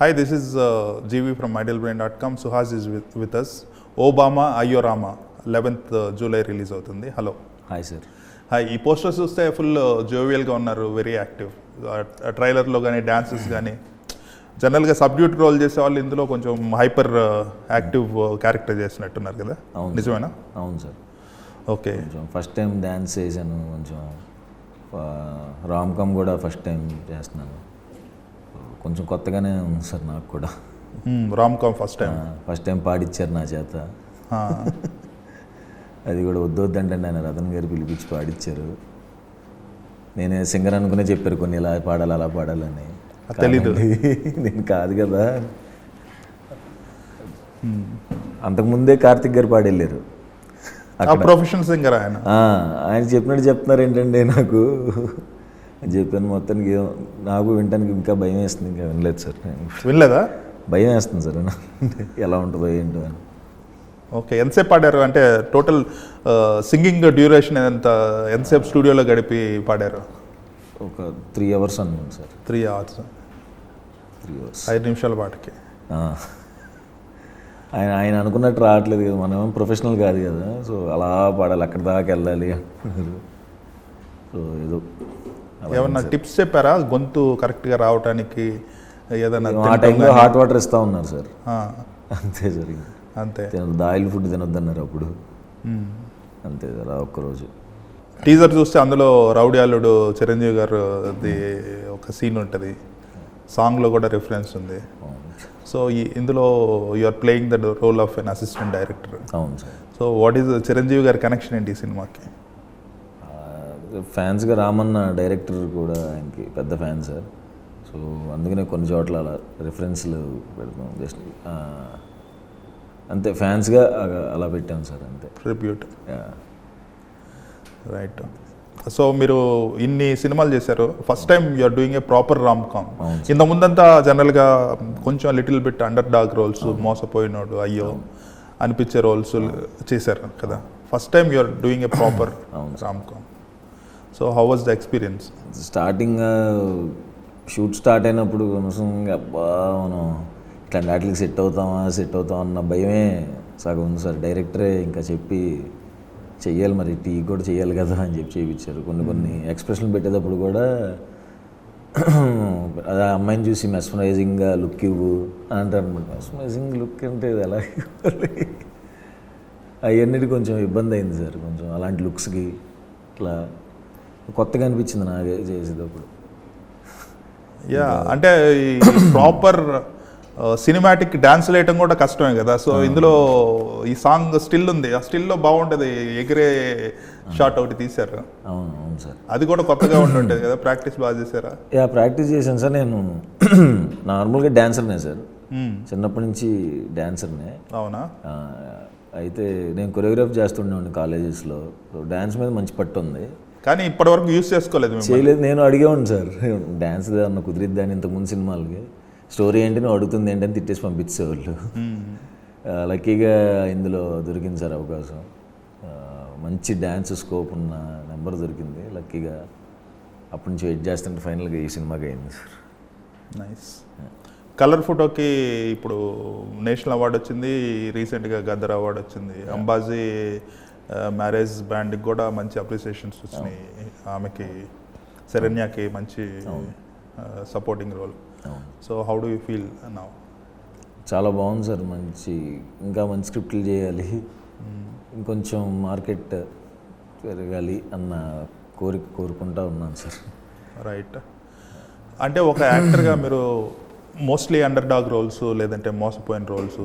Hi, this is uh, GV from idealbrain.com. Suhas is with, with us. Obama Ayorama. 11th July release అవుతుంది. Hello hi sir hi ఈ posters చూస్తే full జోవియల్గా ఉన్నారు. Very active ట్రైలర్లో కానీ dances కానీ జనరల్గా సబ్డ్యూట్ రోల్ చేసే వాళ్ళు ఇందులో కొంచెం హైపర్ యాక్టివ్ క్యారెక్టర్ చేసినట్టున్నారు కదా. నిజమేనా? అవును sir okay first time dance చేశాను కొంచెం రామ్ కామ్ కూడా ఫస్ట్ టైం చేస్తున్నాను. కొంచెం కొత్తగానే ఉంది సార్ నాకు కూడా. Rom com first time first time పాడిచ్చారు నా చేత. అది కూడా వద్దు వద్దంటే ఆయన రతన్ గారు పిలిపించి పాడిచ్చారు. నేనే సింగర్ అనుకునే చెప్పారు కొన్ని ఇలా పాడాలి అలా పాడాలని తెలీదు. నేను కాదు కదా. అంతకుముందే కార్తిక్ గారు పాడెళ్ళారు. ప్రొఫెషనల్ సింగర్ ఆయన. ఆయన చెప్పినట్టు చెప్తున్నారు ఏంటండి నాకు. అని చెప్పాను. మొత్తానికి నాకు వినటానికి ఇంకా భయం వేస్తుంది ఇంకా వినలేదు సార్. వినలేదా? భయం వేస్తుంది సార్. ఎలా ఉంటుందో ఏంటో అని. ఓకే ఎంతసేపు పాడారు? అంటే టోటల్ సింగింగ్ డ్యూరేషన్ ఎంత ఎంతసేపు స్టూడియోలో గడిపి పాడారు? ఒక త్రీ అవర్స్ అన్నాను sir. Three hours. Three hours. ఐదు నిమిషాల పాటకి. ఆయన ఆయన అనుకున్నట్టు రావట్లేదు కదా మనం ప్రొఫెషనల్ కాదు కదా. సో అలా పాడాలి అక్కడి దాకా వెళ్ళాలి అంటున్నారు. సో ఏదో ఏమన్నా టిప్స్ చెప్పారా? గొంతు కరెక్ట్గా రావటానికి ఏదైనా ఆ టైంలో హాట్ వాటర్ ఇస్తూ ఉన్నారు సార్. అంతే సార్. అంతే. ఆయిల్ ఫుడ్ తినొద్దన్నారు అప్పుడు. అంతే సార్ ఆ ఒక్కరోజు. టీజర్ చూస్తే అందులో రౌడీ అల్లుడు చిరంజీవి గారు ఒక సీన్ ఉంటుంది. సాంగ్లో కూడా రిఫరెన్స్ ఉంది. సో ఈ ఇందులో you are playing the role of an assistant director అవును sir. So what is Chiranjeevi గారి కనెక్షన్ ఏంటి ఈ సినిమాకి? ఫ్యాన్స్గా రామన్న డైరెక్టర్ కూడా ఆయనకి పెద్ద ఫ్యాన్ సార్. సో అందుకనే కొన్ని చోట్ల అలా రిఫరెన్స్లు పెడతాం. జస్ట్ అంతే ఫ్యాన్స్గా అలా పెట్టాం సార్ అంతే. ట్రిబ్యూట్. రైట్ సో మీరు ఇన్ని సినిమాలు చేశారు. First time you are doing a proper rom com ఇంత ముందంతా జనరల్గా కొంచెం little bit underdog roles మోసపోయినోడు అయ్యో అనిపించే రోల్స్ చేశారు కదా. First time you are doing a proper rom com so how was the experience starting shoot start అయినప్పుడు కనీసం అబ్బా మనం ఇట్లాంటి వాటికి సెట్ అవుతామా సెట్ అవుతామా అన్న భయమే. సగం ఉంది సార్ డైరెక్టరే ఇంకా చెప్పి చెయ్యాలి మరి టీ కూడా చెయ్యాలి కదా అని చెప్పి చేయించారు కొన్ని కొన్ని ఎక్స్ప్రెషన్ పెట్టేటప్పుడు కూడా అదే ఆ అమ్మాయిని చూసి మెస్మరైజింగ్గా లుక్ ఇవ్వు అని అంటారు అనమాట మెస్మరైజింగ్ లుక్ అంటే ఇది ఎలా అవన్నిటి కొంచెం ఇబ్బంది అయింది సార్ కొంచెం అలాంటి లుక్స్కి ఇట్లా కొత్తగా అనిపించింది నాకు చేసేటప్పుడు. యా అంటే ఈ ప్రాపర్ సినిమాటిక్ డాన్స్ వేయటం కూడా కష్టమే కదా. సో ఇందులో ఈ సాంగ్ స్టిల్ ఉంది. ఆ స్టిల్లో బాగుంటుంది. ఎగిరే షాట్ ఒకటి తీశారు. అవును అవును సార్. అది కూడా కొత్తగా ఉండి ఉంటుంది కదా. ప్రాక్టీస్ బాగా చేశారా? యా ప్రాక్టీస్ చేశాను సార్. నేను నార్మల్గా డాన్సర్నే సార్. చిన్నప్పటి నుంచి డాన్సర్నే. అవునా? అయితే నేను కొరియోగ్రాఫ్ చేస్తుండేవాడిని కాలేజెస్లో. డ్యాన్స్ మీద మంచి పట్టు ఉంది. కానీ ఇప్పటివరకు యూస్ చేసుకోలేదు చేయలేదు నేను అడిగేవాడిని సార్. డ్యాన్స్ ఏమన్నా కుదిరిద్దా అని ఇంతకుముందు సినిమాలకి. స్టోరీ ఏంటి నువ్వు అడుగుతుంది ఏంటని తిట్టేసి పంపించేవాళ్ళు. ఆ, లక్కీగా ఇందులో దొరికింది సార్ అవకాశం. మంచి డ్యాన్స్ స్కోప్ ఉన్న నెంబర్ దొరికింది లక్కీగా. అప్పటి నుంచి వెయిట్ చేస్తుంటే ఫైనల్గా ఈ సినిమాకి అయింది సార్. నైస్ కలర్ ఫోటోకి ఇప్పుడు నేషనల్ అవార్డు వచ్చింది రీసెంట్గా గద్దర్ అవార్డు వచ్చింది. అంబాజీ మ్యారేజ్ బ్యాండ్కి కూడా మంచి అప్రిసియేషన్స్ వచ్చినాయి. ఆమెకి శరణ్యకి మంచి supporting role so how do you feel now చాలా బాగుంది సార్. మంచి ఇంకా మంచి స్క్రిప్ట్లు చేయాలి. ఇంకొంచెం మార్కెట్ పెరగాలి అన్న కోరిక కోరుకుంటా ఉన్నాను సార్. రైట్ అంటే ఒక యాక్టర్గా మీరు మోస్ట్లీ అండర్ డాగ్ రోల్స్ లేదంటే మోసపోయిన రోల్స్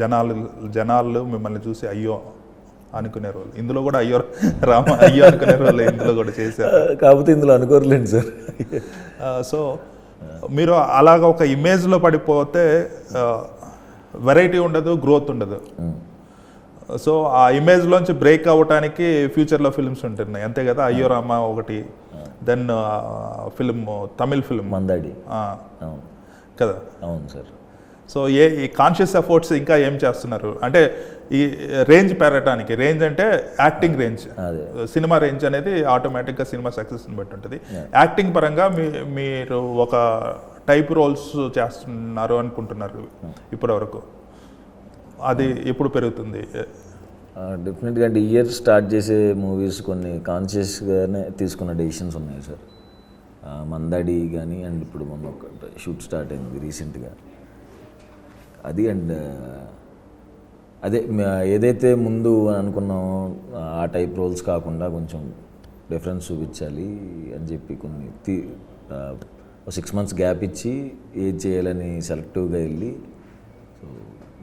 జనాలు జనాలు మిమ్మల్ని చూసి అయ్యో అనుకునే రోల్ ఇందులో కూడా అయ్యో రామ అయ్యో అనుకునే రోల్ ఇందులో కూడా చేశారు. కాకపోతే ఇందులో అనుకోరలేండి సార్. సో మీరు అలాగ ఒక ఇమేజ్లో పడిపోతే వెరైటీ ఉండదు గ్రోత్ ఉండదు. సో ఆ ఇమేజ్లోంచి బ్రేక్ అవ్వటానికి ఫ్యూచర్లో ఫిల్మ్స్ ఉంటున్నాయి. అంతే కదా అయ్యో రామ ఒకటి then film Tamil film Mandaadi. కదా. అవును సార్. సో ఏ ఈ కాన్షియస్ ఎఫర్ట్స్ ఇంకా ఏం చేస్తున్నారు? అంటే ఈ రేంజ్ పెరగటానికి రేంజ్ అంటే యాక్టింగ్ రేంజ్ సినిమా రేంజ్ అనేది ఆటోమేటిక్గా సినిమా సక్సెస్ని బట్టి ఉంటుంది. యాక్టింగ్ పరంగా మీ మీరు ఒక టైప్ రోల్స్ చేస్తున్నారు అనుకుంటున్నారు ఇప్పటివరకు. అది ఎప్పుడు పెరుగుతుంది? డెఫినెట్గా అంటే ఇయర్ స్టార్ట్ చేసే మూవీస్ కొన్ని కాన్షియస్గానే తీసుకున్న డెసిషన్స్ ఉన్నాయి సార్ మందాడి కానీ అండ్ ఇప్పుడు మొన్న ఒక షూట్ స్టార్ట్ అయింది రీసెంట్గా అది అండ్ అదే ఏదైతే ముందు అనుకున్నామో ఆ టైప్ రోల్స్ కాకుండా కొంచెం డిఫరెన్స్ చూపించాలి అని చెప్పి కొన్ని తీ సిక్స్ మంత్స్ గ్యాప్ ఇచ్చి ఏది చేయాలని సెలెక్టివ్గా వెళ్ళి సో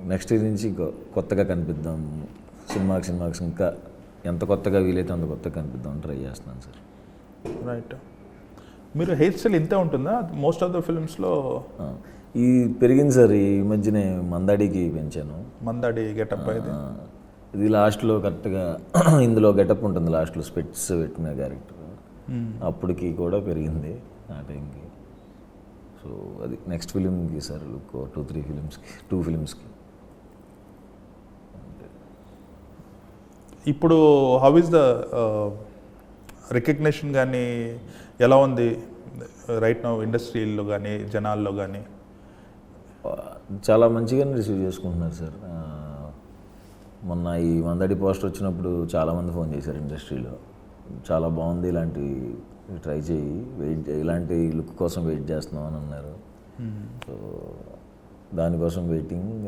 నెక్స్ట్ ఇయర్ నుంచి కొత్తగా కనిపిద్దాం సినిమాకి సినిమాకి ఇంకా ఎంత కొత్తగా వీలైతే అంత కొత్తగా కనిపిద్దాం ట్రై చేస్తున్నాను సార్. రైట్. మీరు హెయిర్ స్టైల్ ఇంతే ఉంటుందా? మోస్ట్ ఆఫ్ ద ఫిల్మ్స్లో ఈ పెరిగింది సార్ ఈ మధ్యనే మందాడికి పెంచాను. మందాడి గెటప్ అయితే? ఇది లాస్ట్లో కరెక్ట్గా ఇందులో గెటప్ ఉంటుంది లాస్ట్లో స్పెట్స్ పెట్టిన క్యారెక్టర్. అప్పటికి కూడా పెరిగింది ఆ టైంకి. సో అది నెక్స్ట్ ఫిలింకి సార్ లుక్ టూ త్రీ ఫిలిమ్స్కి టూ ఫిలిమ్స్కి ఇప్పుడు హౌ ఇస్ ద రికగ్నిషన్ కానీ ఎలా ఉంది? రైట్ నౌ ఇండస్ట్రీలో కానీ జనాల్లో కానీ చాలా మంచిగానే రిసీవ్ చేసుకుంటున్నారు సార్. మొన్న ఈ మందడి పోస్టర్ వచ్చినప్పుడు చాలామంది ఫోన్ చేశారు ఇండస్ట్రీలో. చాలా బాగుంది ఇలాంటి ట్రై చేయి వెయిట్ ఇలాంటి లుక్ కోసం వెయిట్ చేస్తున్నాం అని అన్నారు. సో దానికోసం వెయిటింగ్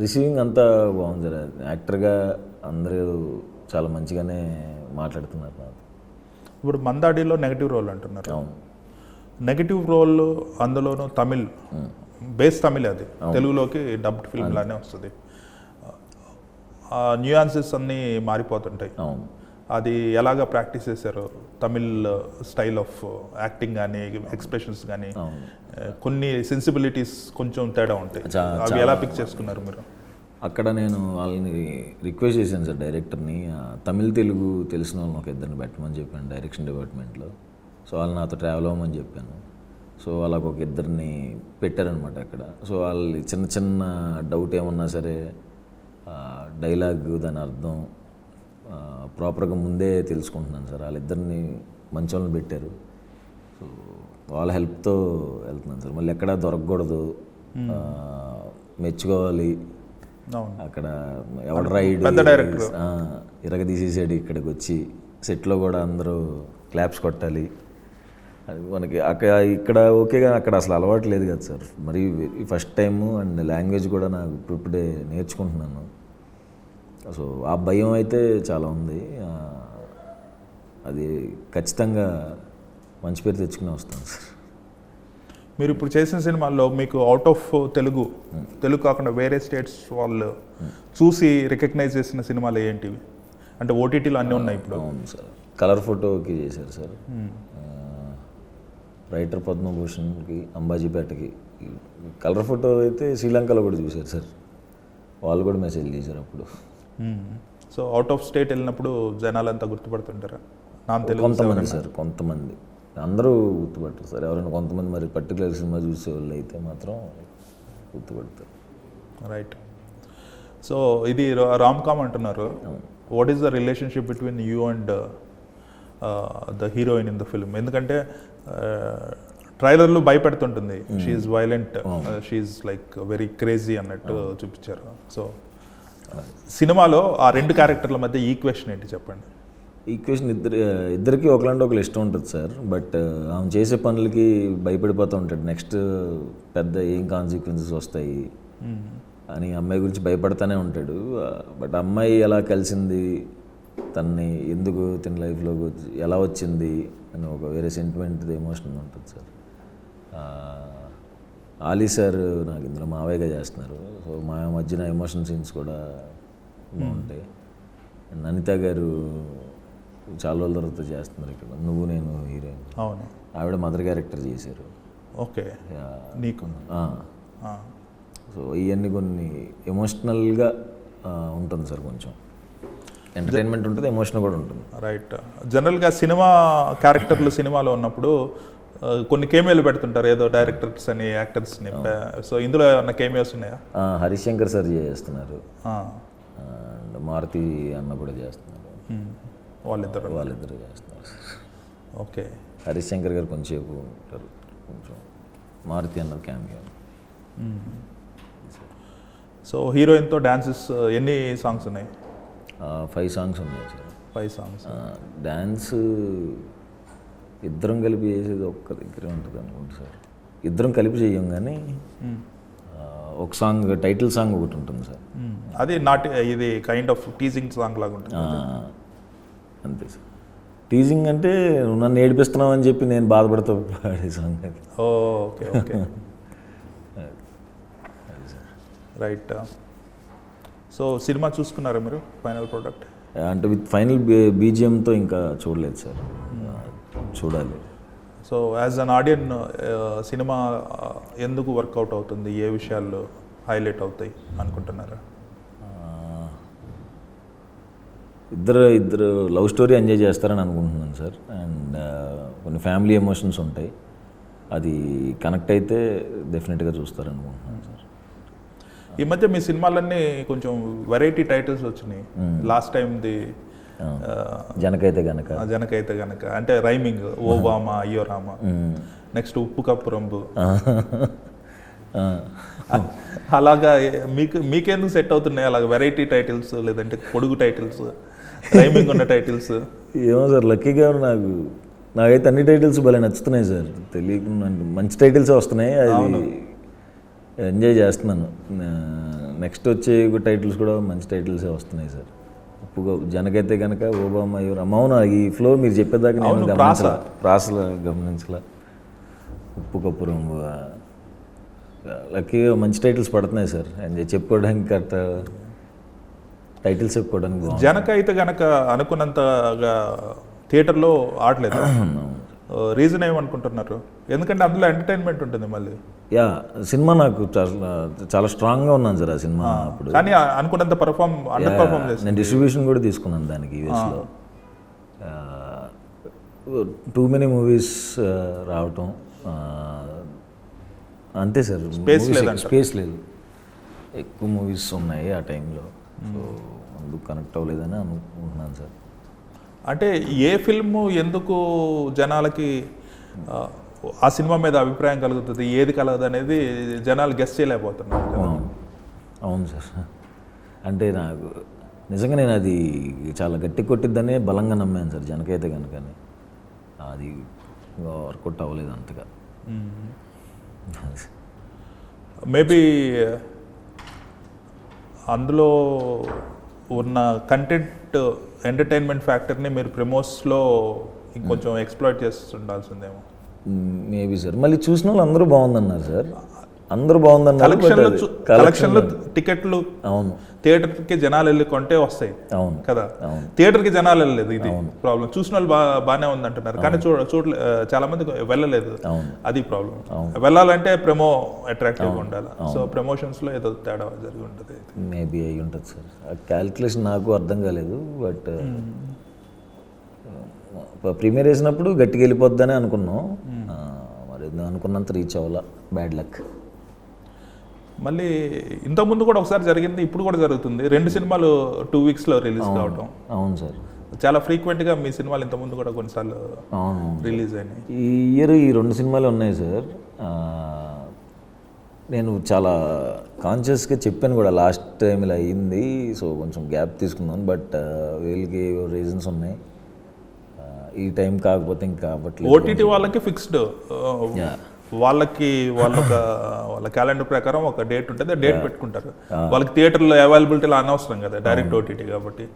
రిసీవింగ్ అంతా బాగుంది సార్. యాక్టర్గా అందరూ చాలా మంచిగానే మాట్లాడుతున్నారు నాతో ఇప్పుడు మందాడిలో నెగటివ్ రోల్ అంటున్నారు. అవును. నెగటివ్ రోల్ అందులోనూ తమిళ్ బేస్ తమిళ్ అది. తెలుగులోకి డబ్డ్ ఫిల్మ్ లానే వస్తుంది. ఆ న్యూయాన్సెస్ అన్నీ మారిపోతుంటాయి. అది ఎలాగ ప్రాక్టీస్ చేశారు తమిళ్ స్టైల్ ఆఫ్ యాక్టింగ్ కానీ ఎక్స్ప్రెషన్స్ కానీ కొన్ని సెన్సిబిలిటీస్ కొంచెం తేడా ఉంటాయి. అవి ఎలా పిక్ చేసుకున్నారు మీరు? అక్కడ నేను వాళ్ళని రిక్వెస్ట్ చేశాను సార్ డైరెక్టర్ని తమిళ్ తెలుగు తెలిసిన వాళ్ళని ఒక ఇద్దరిని పెట్టమని చెప్పాను డైరెక్షన్ డిపార్ట్మెంట్లో సో వాళ్ళు నాతో ట్రావెల్ అవ్వమని చెప్పాను. సో వాళ్ళకు ఒక ఇద్దరిని పెట్టారనమాట అక్కడ. సో వాళ్ళు చిన్న చిన్న డౌట్ ఏమన్నా సరే డైలాగ్ దాని అర్థం ప్రాపర్గా ముందే తెలుసుకుంటున్నాను సార్. వాళ్ళిద్దరిని మంచి వాళ్ళని పెట్టారు. సో వాళ్ళ హెల్ప్తో వెళ్తున్నాను సార్. మళ్ళీ ఎక్కడా దొరకకూడదు. మెచ్చుకోవాలి. అక్కడ ఎవడ రైడ్. ఇరగ తీసేసాడు ఇక్కడికి వచ్చి. సెట్లో కూడా అందరూ క్లాప్స్ కొట్టాలి. అది మనకి అక్కడ ఇక్కడ ఓకేగా అక్కడ అసలు అలవాటు లేదు కదా సార్. మరి ఫస్ట్ టైము అండ్ లాంగ్వేజ్ కూడా నాకు ఇప్పుడిప్పుడే నేర్చుకుంటున్నాను. సో ఆ భయం అయితే చాలా ఉంది. అది ఖచ్చితంగా మంచి పేరు తెచ్చుకుని వస్తాను సార్. మీరు ఇప్పుడు చేసిన సినిమాల్లో మీకు అవుట్ ఆఫ్ తెలుగు తెలుగు కాకుండా వేరే స్టేట్స్ వాళ్ళు చూసి రికగ్నైజ్ చేసిన సినిమాలు ఏంటివి? అంటే ఓటీటీలో అన్నీ ఉన్నాయి ఇప్పుడు. అవును సార్. కలర్ ఫోటోకి చేశారు సార్. ఆ, రైటర్ పద్మభూషణ్కి అంబాజీపేటకి. కలర్ ఫోటో అయితే శ్రీలంకలో కూడా చూశారు సార్. వాళ్ళు కూడా మెసేజ్ చేశారు అప్పుడు. సో అవుట్ ఆఫ్ స్టేట్ వెళ్ళినప్పుడు జనాలంతా గుర్తుపడుతుంటారా? నాన్ తెలుగు కొంతమంది సార్ కొంతమంది. అందరూ గుర్తుపడతారు సార్. ఎవరైనా కొంతమంది మరి పర్టికులర్ సినిమా చూసే వాళ్ళు అయితే మాత్రం గుర్తుపడతారు. రైట్ సో ఇది రామ్ కామ్ అంటున్నారు. What is the relationship between you and the heroine in the film ఎందుకంటే ట్రైలర్లు భయపెడుతుంటుంది. She's violent she's like very crazy అన్నట్టు చూపించారు. సో సినిమాలో ఆ రెండు క్యారెక్టర్ల మధ్య ఈక్వేషన్ ఏంటి చెప్పండి? ఈక్వేషన్ ఇద్దరు ఇద్దరికి ఒకలాంటి ఒకరు ఇష్టం ఉంటుంది సార్. బట్ ఆమె చేసే పనులకి భయపడిపోతూ ఉంటాడు నెక్స్ట్ పెద్ద ఏం కాన్సిక్వెన్సెస్ వస్తాయి? అని అమ్మాయి గురించి భయపడతానే ఉంటాడు. బట్ అమ్మాయి ఎలా కలిసింది? తన్ని ఎందుకు తన లైఫ్లో ఎలా వచ్చింది అని ఒక వేరే సెంటిమెంట్ ఎమోషన్ ఉంటుంది సార్. ఆలీ సార్ నాకు ఇందులో మావయ్యగా చేస్తున్నారు. సో మా మధ్యన ఎమోషన్ సీన్స్ కూడా బాగుంటాయి. అనిత గారు చాలా రోజుల తర్వాత చేస్తున్నారు ఇక్కడ. నువ్వు నేను హీరోయిన్. అవును. ఆవిడ మదర్ క్యారెక్టర్ చేశారు. ఓకే. నీకు. సో ఇవన్నీ కొన్ని ఎమోషనల్గా ఉంటుంది సార్ కొంచెం. ఎంటర్టైన్మెంట్ ఉంటుంది ఎమోషన్ కూడా ఉంటుంది. రైట్ జనరల్గా సినిమా క్యారెక్టర్లు సినిమాలో ఉన్నప్పుడు కొన్ని కేమియోలు పెడుతుంటారు ఏదో డైరెక్టర్స్ అని యాక్టర్స్ని సో ఇందులో ఏమన్నా కేమియోస్ ఉన్నాయా? హరిశంకర్ సార్ చేస్తున్నారు. అండ్ మారుతి అన్న కూడా చేస్తున్నారు. వాళ్ళిద్దరు. వాళ్ళిద్దరు చేస్తున్నారు. ఓకే. హరిశంకర్ గారు కొంచెంసేపు ఉంటారు. కొంచెం మారుతి అన్నది క్యామియో సో హీరోయిన్తో డాన్సెస్ ఎన్ని సాంగ్స్ ఉన్నాయి? ఫైవ్ సాంగ్స్ ఉన్నాయి సార్ ఫైవ్ సాంగ్స్ డ్యాన్స్ ఇద్దరం కలిపి చేసేది ఒక్క దగ్గరే ఉంటుంది అనుకుంటా సార్ ఇద్దరం కలిపి చెయ్యం కానీ ఆ, ఒక సాంగ్ టైటిల్ సాంగ్ ఒకటి ఉంటుంది సార్ అది నాట్ ఇది కైండ్ ఆఫ్ టీజింగ్ సాంగ్ లాగా ఉంటుంది. అంతే సార్ టీజింగ్ అంటే నువ్వు నన్ను ఏడిపిస్తున్నావు అని చెప్పి నేను బాధపడుతూ పాడే సాంగ్ అది. Okay okay. రైట్ సో సినిమా చూసుకున్నారా మీరు ఫైనల్ ప్రోడక్ట్ అంటే విత్ ఫైనల్ బీజిఎంతో ఇంకా చూడలేదు సార్. ఆ, చూడాలి. సో యాజ్ అన్ ఆడియన్ సినిమా ఎందుకు వర్కౌట్ అవుతుంది ఏ విషయాల్లో హైలైట్ అవుతాయి అనుకుంటున్నారా? ఇద్దరు ఇద్దరు లవ్ స్టోరీ ఎంజాయ్ చేస్తారని అనుకుంటున్నాను సార్. అండ్ కొన్ని ఫ్యామిలీ ఎమోషన్స్ ఉంటాయి. అది కనెక్ట్ అయితే డెఫినెట్గా చూస్తారనుకుంటున్నాను సార్. ఈ మధ్య మీ సినిమాలన్నీ కొంచెం వెరైటీ టైటిల్స్ వచ్చినాయి. లాస్ట్ టైంది జనకైతే గనక. జనకైతే గనక. అంటే రైమింగ్ ఓ బామ అయ్యో రామ నెక్స్ట్ ఉప్పు కప్పు రంబు అలాగా మీకు మీకెందుకు సెట్ అవుతున్నాయి అలాగ వెరైటీ టైటిల్స్ లేదంటే పొడుగు టైటిల్స్ రైమింగ్ ఉన్న టైటిల్స్ ఏమో సార్ లక్కీగా నాకు నాకైతే అన్ని టైటిల్స్ భలే నచ్చుతున్నాయి సార్. తెలియకుండా మంచి టైటిల్స్ వస్తున్నాయి. అది ఎంజాయ్ చేస్తున్నాను. నెక్స్ట్ వచ్చే టైటిల్స్ కూడా మంచి టైటిల్సే వస్తున్నాయి సార్. ఉప్పుగా జనకైతే కనుక ఓబామా ఎవరు అవును ఈ ఫ్లో మీరు చెప్పేదాకా నేను గమనించలా. ప్రాసలు గమనించలా. ఉప్పు కప్పు రంగు లక్కీగా మంచి టైటిల్స్ పడుతున్నాయి సార్. ఎంజాయ్ చెప్పుకోవడానికి కరెక్ట్ టైటిల్స్ చెప్పుకోవడానికి జనక అయితే గనక అనుకున్నంతగా థియేటర్లో ఆడలేదు. రీజన్ ఏమనుకుంటున్నారు? ఎందుకంటే అందులో ఎంటర్టైన్మెంట్ ఉంటుంది మళ్ళీ. యా సినిమా నాకు చాలా చాలా స్ట్రాంగ్గా ఉన్నాను సార్ ఆ సినిమా అప్పుడు. కానీ అనుకున్నంత పర్ఫామ్ అండర్ పర్ఫామ్ నేను డిస్ట్రిబ్యూషన్ కూడా తీసుకున్నాను దానికి యూఎస్లో టూ మెనీ మూవీస్ రావటం అంతే సార్. లేదంటారు. స్పేస్ లేదు. ఎక్కువ మూవీస్ ఉన్నాయి ఆ టైంలో. సో అందుకు కనెక్ట్ అవ్వలేదని అనుకుంటున్నాను సార్. అంటే ఏ ఫిల్మ్ ఎందుకు జనాలకి ఆ, సినిమా మీద అభిప్రాయం కలుగుతుంది ఏది కలగదు అనేది జనాలు గెస్ట్ చేయలేకపోతున్నారు. అవును. సార్. అంటే నాకు నిజంగా నేను అది చాలా గట్టి కొట్టిద్దనే బలంగా నమ్మాను సార్ జనకైతే కనుకని అది వర్కౌట్ అవ్వలేదు అంతగా. మేబీ అందులో ఉన్న కంటెంట్ ఎంటర్టైన్మెంట్ ఫ్యాక్టర్ని మీరు ప్రమోస్లో ఇంకొంచెం ఎక్స్ప్లోర్ చేస్తుండాల్సిందేమో. Maybe sir. మళ్ళీ చూసిన వాళ్ళు అందరూ బాగుందన్నారు సార్. అందరూ బాగుందన్నారు కలెక్షన్లో టికెట్లు అవును. థియేటర్కి జనాలు వెళ్ళి కొంటే వస్తాయి అవును. కదా. అవును. థియేటర్కి జనాలు వెళ్ళలేదు ఇది ప్రాబ్లం చూసిన వాళ్ళు బా బాగానే ఉంది అంటున్నారు కానీ చూడ చూడలే చాలా మంది వెళ్ళలేదు. అవును. అది ప్రాబ్లం వెళ్ళాలంటే ప్రమో అట్రాక్టివ్ ఉండాలి. సో ప్రమోషన్స్లో ఏదో తేడా జరిగి ఉంటుంది. మేబీ అయి ఉంటుంది సార్. క్యాల్కులేషన్ నాకు అర్థం కాలేదు బట్ ప్రీమియర్ వేసినప్పుడు గట్టిగా వెళ్ళిపోద్దని అనుకున్నాం ఆ, మరి అనుకున్నంత రీచ్ అవ్వాలా. బ్యాడ్ లక్ మళ్ళీ ఇంతకు ముందు కూడా ఒకసారి జరిగింది ఇప్పుడు కూడా జరుగుతుంది. రెండు సినిమాలు టూ వీక్స్లో రిలీజ్ కావటం. అవును సార్. చాలా ఫ్రీక్వెంట్గా మీ సినిమాలు ఇంత ముందు కూడా కొన్నిసార్లు అవును. రిలీజ్ అయినాయి. ఈ ఇయర్ ఈ రెండు సినిమాలు ఉన్నాయి సార్. నేను చాలా కాన్షియస్గా చెప్పాను కూడా లాస్ట్ టైం ఇలా అయ్యింది సో కొంచెం గ్యాప్ తీసుకున్నాను బట్ వీళ్ళకి రీజన్స్ ఉన్నాయి. ఈ టైం కాకపోతే ఇంకా అవ్వట్లేదు. ఓటీటీ వాళ్ళకి ఫిక్స్డ్. వాళ్ళకి వాళ్ళ వాళ్ళ క్యాలెండర్ ప్రకారం ఒక డేట్ ఉంటుంది డేట్ పెట్టుకుంటారు. వాళ్ళకి థియేటర్లో అవైలబిలిటీలో అనవసరం కదా డైరెక్ట్ ఓటీటీ కాబట్టి.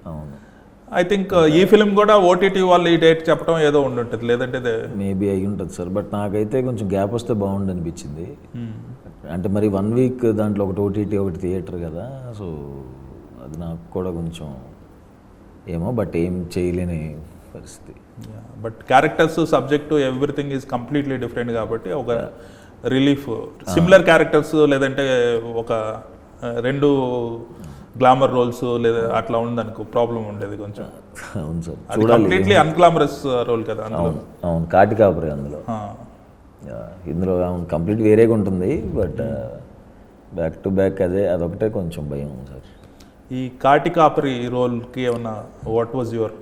ఐ థింక్ ఈ ఫిల్మ్ కూడా ఓటీటీ వాళ్ళు ఈ డేట్ చెప్పడం ఏదో ఉండి ఉంటుంది లేదంటే మేబీ అయి ఉంటుంది సార్ బట్ నాకైతే కొంచెం గ్యాప్ వస్తే బాగుండు అనిపించింది. అంటే మరి వన్ వీక్ దాంట్లో ఒకటి ఓటీటీ ఒకటి థియేటర్ కదా సో అది నాకు కూడా కొంచెం ఏమో బట్ ఏం చేయలేని పరిస్థితి. But characters subject everything is completely different కాబట్టి ఒక రిలీఫ్ సిమిలర్ క్యారెక్టర్స్ లేదంటే ఒక రెండు గ్లామర్ రోల్స్ లేదా అట్లా ఉందనుకో ప్రాబ్లం ఉండేది కొంచెం. అవును సార్. అది కంప్లీట్లీ అన్గ్లామరస్ రోల్ కదా అవును అవును. కాటి కాపరి అందులో. ఇందులో అవును కంప్లీట్ వేరేగా ఉంటుంది బట్ బ్యాక్ టు బ్యాక్ అదే అదొకటే కొంచెం భయం సార్. ఈ కాటి కాపరి రోల్కి ఏమన్నా వాట్ వాజ్ యువర్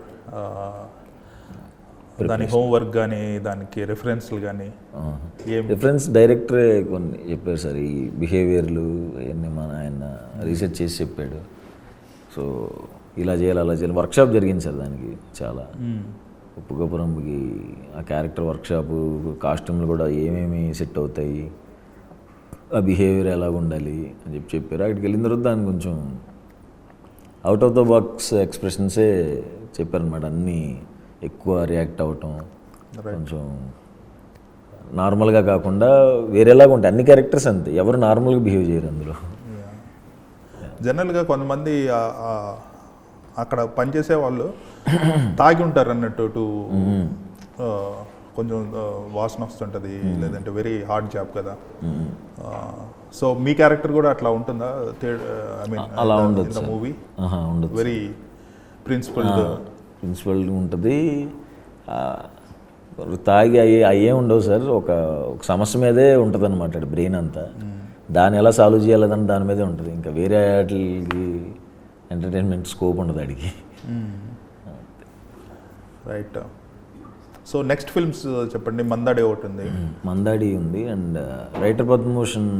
దాని హోంవర్క్ కానీ దానికి రెఫరెన్స్లు కానీ రిఫరెన్స్ డైరెక్టరే కొన్ని చెప్పారు సార్ ఈ బిహేవియర్లు అవన్నీ మన ఆయన రీసెర్చ్ చేసి చెప్పాడు. సో ఇలా చేయాలి అలా చేయాలి. వర్క్షాప్ జరిగింది సార్ దానికి చాలా. ఉప్పుకపురంకి ఆ క్యారెక్టర్ వర్క్షాపు కాస్ట్యూమ్లు కూడా ఏమేమి సెట్ అవుతాయి ఆ బిహేవియర్ ఎలా ఉండాలి అని చెప్పి చెప్పారు. అక్కడికి వెళ్ళిన తర్వాత దాన్ని కొంచెం అవుట్ ఆఫ్ ద బాక్స్ ఎక్స్ప్రెషన్సే చెప్పారనమాట అన్నీ. ఎక్కువ రియాక్ట్ అవటం కొంచెం నార్మల్గా కాకుండా వేరేలాగా ఉంటాయి. అన్ని క్యారెక్టర్స్ అంతే. ఎవరు నార్మల్గా బిహేవ్ చేయరు అందులో. జనరల్గా కొంతమంది అక్కడ పనిచేసే వాళ్ళు తాగి ఉంటారు అన్నట్టు టు కొంచెం వాసన వస్తుంటుంది లేదంటే వెరీ హార్డ్ జాబ్ కదా. సో మీ క్యారెక్టర్ కూడా అట్లా ఉంటుందా? ఐ మీన్ అలా ఉండదు మూవీ వెరీ ప్రిన్సిపల్ ప్రిన్సిపల్ ఉంటుంది. తాగి అయ్యే అయ్యే ఉండవు సార్. ఒక ఒక సమస్య మీదే ఉంటుంది అనమాట బ్రెయిన్ అంతా. దాన్ని ఎలా సాల్వ్ చేయాలని దాని మీదే ఉంటుంది. ఇంకా వేరే వాటికి ఎంటర్టైన్మెంట్ స్కోప్ ఉండదు అడిగి రైట్. సో నెక్స్ట్ ఫిల్మ్స్ చెప్పండి. మందాడే ఒకటి ఉంది. మందాడి ఉంది. అండ్ రైటర్ పద్మభూషణ్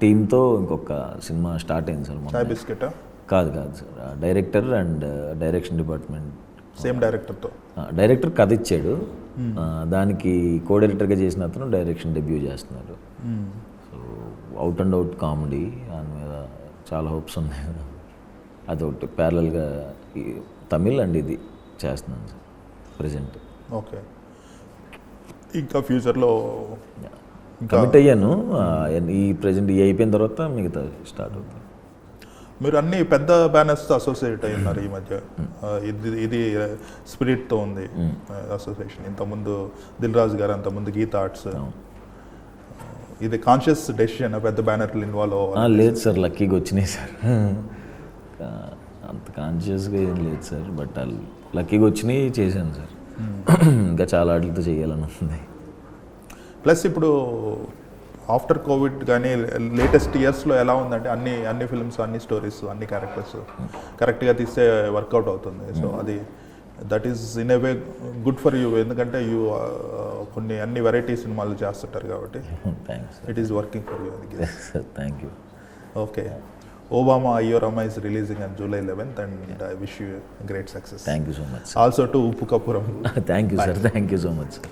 టీంతో ఇంకొక సినిమా స్టార్ట్ అయింది సార్. బిస్కెట్? కాదు కాదు sir. Director and direction department. Same డైరెక్టర్తో. Director కథ ఇచ్చాడు దానికి కో డైరెక్టర్గా చేసిన అతను డైరెక్షన్ డెబ్యూ చేస్తున్నారు so out and out comedy దాని మీద చాలా హోప్స్ ఉన్నాయి. అదొకటి ప్యారలల్గా తమిళ్ అండ్ ఇది చేస్తున్నాను సార్ ప్రజెంట్. ఓకే. ఇంకా ఫ్యూచర్లో కమిట్ అయ్యాను. ఈ ప్రజెంట్ ఈ అయిపోయిన తర్వాత మిగతా స్టార్ట్ అవుతుంది. మీరు అన్ని పెద్ద బ్యానర్స్తో అసోసియేట్ అయి ఉన్నారు ఈ మధ్య. ఇది ఇది స్పిరిట్తో ఉంది. అసోసియేషన్. ఇంతకుముందు దిల్ రాజు గారు అంతకుముందు గీత ఆర్ట్స్. ఇది కాన్షియస్ డెసిషన్ పెద్ద బ్యానర్లు ఇన్వాల్వ్ అవ్వాలి. లేదు సార్ లక్కీగా వచ్చినాయి సార్. అంత కాన్షియస్గా ఏం లేదు సార్ బట్ లక్కీగా వచ్చినాయి చేశాను సార్. ఇంకా చాలా వాటితో చేయాలని ఉంది. ప్లస్ ఇప్పుడు ఆఫ్టర్ కోవిడ్ కానీ లేటెస్ట్ ఇయర్స్లో ఎలా ఉందంటే అన్ని అన్ని ఫిల్మ్స్ అన్ని స్టోరీస్ అన్ని క్యారెక్టర్స్ కరెక్ట్గా తీస్తే వర్కౌట్ అవుతుంది. సో అది that is in a way good for you ఎందుకంటే యూ కొన్ని అన్ని వెరైటీ సినిమాలు చేస్తుంటారు కాబట్టి it is working for you sir thank you okay Oh Bhama Ayyo Rama is releasing on July eleventh and I wish you great success thank you so much also to Uppu Kappuram thank you sir thank you so much sir